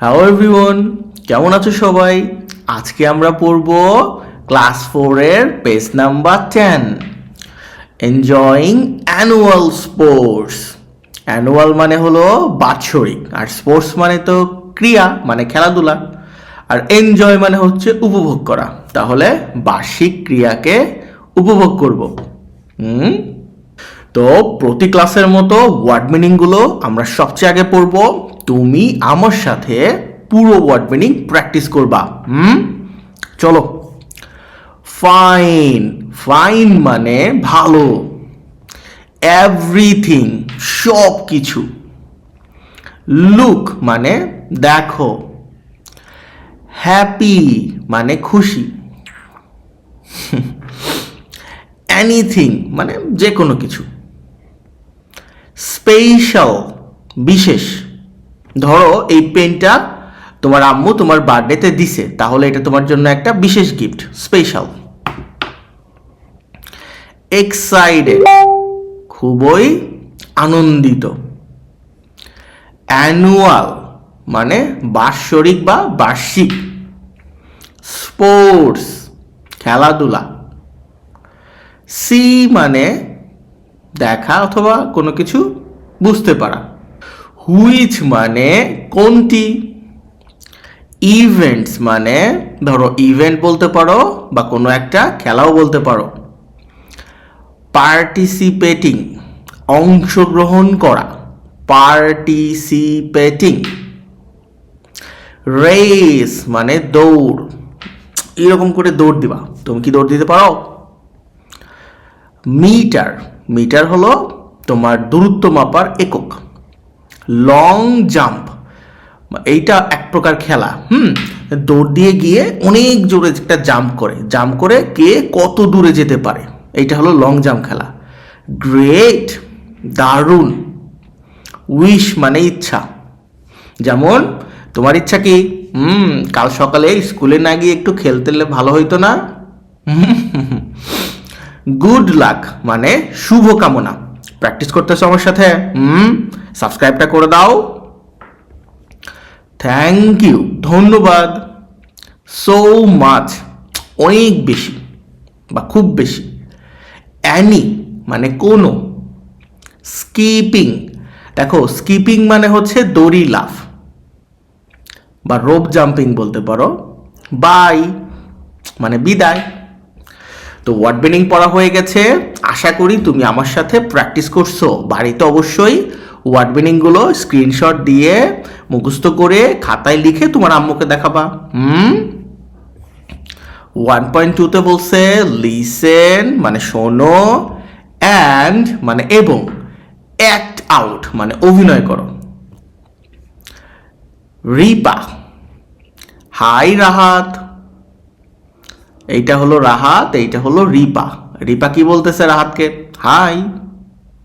Hello everyone কেমন আছো সবাই? আজকে আমরা পড়ব ক্লাস ফোরের page number ten enjoying annual sports annual মানে হলো বাৎসরিক, আর স্পোর্টস মানে তো ক্রিয়া মানে খেলাধুলা। আর এনজয় মানে হচ্ছে উপভোগ করা। তাহলে বার্ষিক ক্রিয়াকে উপভোগ করব। হুম? তো প্রতি ক্লাসের মতো ওয়ার্ড মিনিংগুলো আমরা সবচেয়ে আগে পড়ব। তুমি আমার সাথে পুরো ওয়ার্ড মিনিং প্র্যাকটিস করবা। হুম? চলো। ফাইন ফাইন মানে ভালো। এভরিথিং সব কিছু লুক মানে দেখো। হ্যাপি মানে খুশি। এনিথিং মানে যে কোনো কিছু। স্পেশাল, বিশেষ। ধরো এই পেনটা তোমার আম্মু তোমার বার্থডেতে দিছে, তাহলে এটা তোমার জন্য একটা বিশেষ গিফট স্পেশাল। এক্সাইটেড খুবই আনন্দিত। অ্যানুয়াল মানে বাৎসরিক বা বার্ষিক। স্পোর্টস খেলাধুলা। সি মানে দেখা অথবা কোনো কিছু বুঝতে পারা। হুইচ মানে কোনটি? ইভেন্টস মানে ধরো ইভেন্ট বলতে পারো বা কোনো একটা খেলাও বলতে পারো। পার্টিসিপেটিং অংশগ্রহণ করা। পার্টিসিপেটিং রেস মানে দৌড়। এরকম করে দৌড় দিবা। তুমি কি দৌড় দিতে পারো? মিটার মিটার হলো তোমার দূরত্ব মাপার একক। লং জাম্প এইটা এক প্রকার খেলা, হুম? দৌড় দিয়ে গিয়ে অনেক জোরে একটা জাম্প করে। জাম্প করে কে কত দূরে যেতে পারে। এইটা হলো লং জাম্প খেলা। গ্রেট দারুণ। উইশ মানে ইচ্ছা। যেমন, তোমার ইচ্ছা কি? হুম, কাল সকালে স্কুলে না গিয়ে একটু খেলতে ভালো হইতো না? গুড লাক মানে শুভ কামনা প্র্যাকটিস করতেছো আমার সাথে? হুম? সাবস্ক্রাইবটা করে দাও। থ্যাংক ইউ ধন্যবাদ সো মাচ অনেক বেশি বা খুব বেশি। অ্যানি মানে কোনো। স্কিপিং দেখো স্কিপিং মানে হচ্ছে দড়ি লাফ। বা রোপ জাম্পিং বলতে পারো। বাই মানে বিদায়। তো ওয়ার্ড বিনিং পড়া হয়ে গেছে। আশা করি তুমি আমার সাথে প্র্যাকটিস করছ। বাড়িতে অবশ্যই ওয়ার্ড বিনিংগুলো স্ক্রিনশট দিয়ে মুখস্থ করে খাতায় লিখে তোমার আম্মুকে দেখাবা। হুম? ওয়ান পয়েন্ট টুতে বলছে লিসেন মানে শোনো অ্যান্ড মানে এবং অ্যাক্ট আউট মানে অভিনয় করো। রিপা হাই রাহাত। এইটা হলো রাহাত, এইটা হলো রিপা। রিপা কি বলতেছে রাহাতকে? Hi.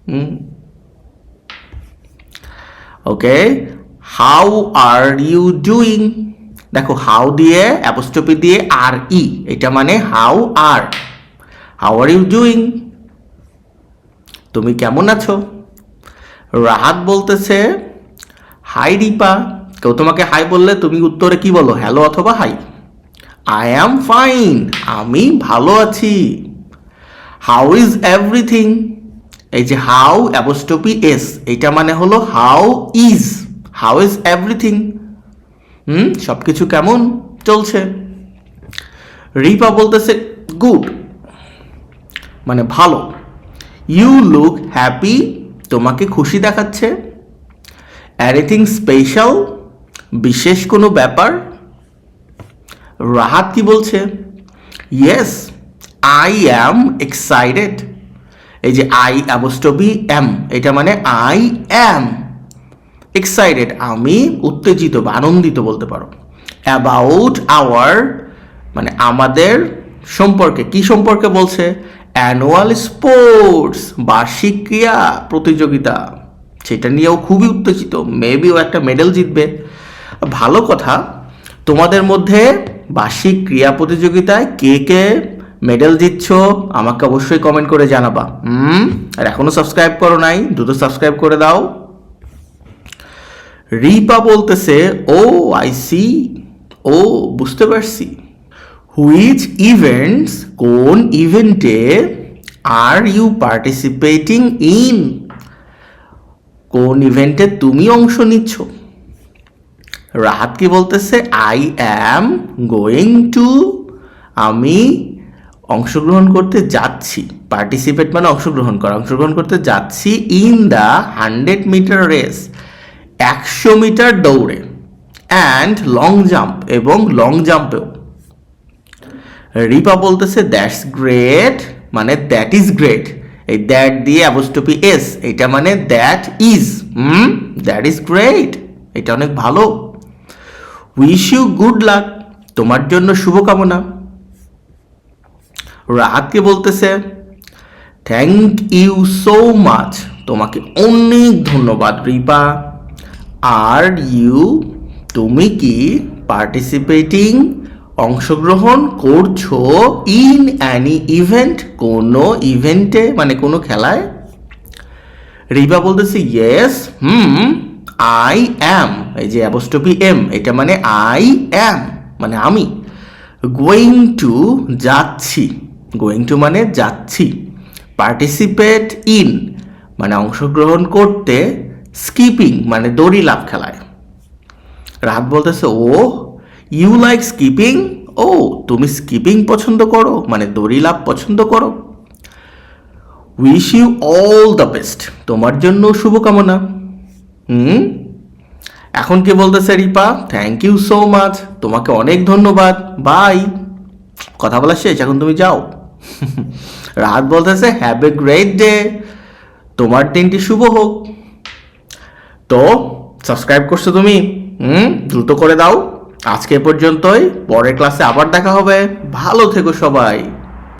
Hmm. Okay. How are you doing? দেখো, হাউ দিয়ে অ্যাপোস্টপি দিয়ে আর ই। এটা মানে how are. How are you doing? তুমি কেমন আছো? রাহাত বলতেছে, হাই রিপা। কেউ তোমাকে হাই বললে তুমি উত্তরে কি বলো, হ্যালো অথবা হাই আই অ্যাম ফাইন আমি ভালো আছি। হাউ ইজ এভরিথিং এই যে হাউ অ্যাপোস্টপি এস এটা মানে হলো how is how is everything hmm সব কিছু কেমন? চলছে। রিপা বলতেছে গুড মানে ভালো। ইউ লুক হ্যাপি তোমাকে খুশি দেখাচ্ছে। এনিথিং স্পেশাল বিশেষ কোনো ব্যাপার? রাহাত কি বলছে? ইয়েস আই অ্যাম এক্সাইটেড এই যে আই অ্যাবস্টবি এম এটা মানে আই অ্যাম এক্সাইটেড আমি উত্তেজিত বা আনন্দিত বলতে পারো। অ্যাবাউট আওয়ার মানে আমাদের সম্পর্কে, কি সম্পর্কে বলছে? অ্যানুয়াল স্পোর্টস বার্ষিক ক্রিয়া, প্রতিযোগিতা। সেটা নিয়েও খুবই উত্তেজিত। মেবিও একটা মেডেল জিতবে। ভালো কথা, তোমাদের মধ্যে বার্ষিক ক্রিয়া প্রতিযোগিতায় কে কে মেডেল দিচ্ছ আমাকে অবশ্যই কমেন্ট করে জানাবা। হুম? আর এখনও সাবস্ক্রাইব করো নাই, দ্রুত সাবস্ক্রাইব করে দাও। রিপা বলতেছে, ও আই সি ও, বুঝতে পারছি। হুইচ ইভেন্টস কোন ইভেন্টে আর ইউ পার্টিসিপেটিং ইন কোন ইভেন্টে তুমি অংশ নিচ্ছ? রাহাত কি বলতেছে? আই অ্যাম গোয়িং টু আমি অংশগ্রহণ করতে যাচ্ছি। পার্টিসিপেট মানে অংশগ্রহণ করা। অংশগ্রহণ করতে যাচ্ছি in the hundred metre race একশো মিটার দৌড়ে অ্যান্ড লং জাম্প এবং লং জাম্পেও রিপা বলতেছে দ্যাটস গ্রেট মানে দ্যাট ইজ গ্রেট এই দ্যাট দিয়ে অ্যাবস্টপি এস এটা মানে that is hmm? That is great এটা অনেক ভালো। উইশ ইউ গুড লাক তোমার জন্য শুভকামনা। রাহাতকে বলতেছে থ্যাংক ইউ সো মাচ তোমাকে অনেক ধন্যবাদ, রিপা। আর ইউ তুমি কি পার্টিসিপেটিং অংশগ্রহণ করছ ইন অ্যানি ইভেন্ট কোনো ইভেন্টে মানে কোনো খেলায়? রিবা বলতেছে ইয়েস হুম। আই অ্যাম এই যে অ্যাবস্টপি এম এটা মানে আই অ্যাম মানে আমি। গোয়িং টু যাচ্ছি। গোয়িং টু মানে যাচ্ছি। পার্টিসিপেট ইন মানে অংশগ্রহণ করতে স্কিপিং মানে দড়ি লাভ খেলায়। রাত বলতেছে, ও ইউ লাইক স্কিপিং ও, তুমি স্কিপিং পছন্দ করো? মানে দড়ি লাভ পছন্দ করো? Wish you all the best তোমার জন্য শুভকামনা। হুম? এখন কে বলতেছে Ripa? Thank you so much তোমাকে অনেক ধন্যবাদ। বাই কথা বলা শেষ, এখন তুমি যাও। রাত বলতেছে হ্যাভ এ গ্রেট ডে তোমার দিনটি শুভ হোক। তো সাবস্ক্রাইব করছ তুমি? হুম? দ্রুত করে দাও। আজকে পর্যন্তই। পরের ক্লাসে আবার দেখা হবে। ভালো থেকো সবাই।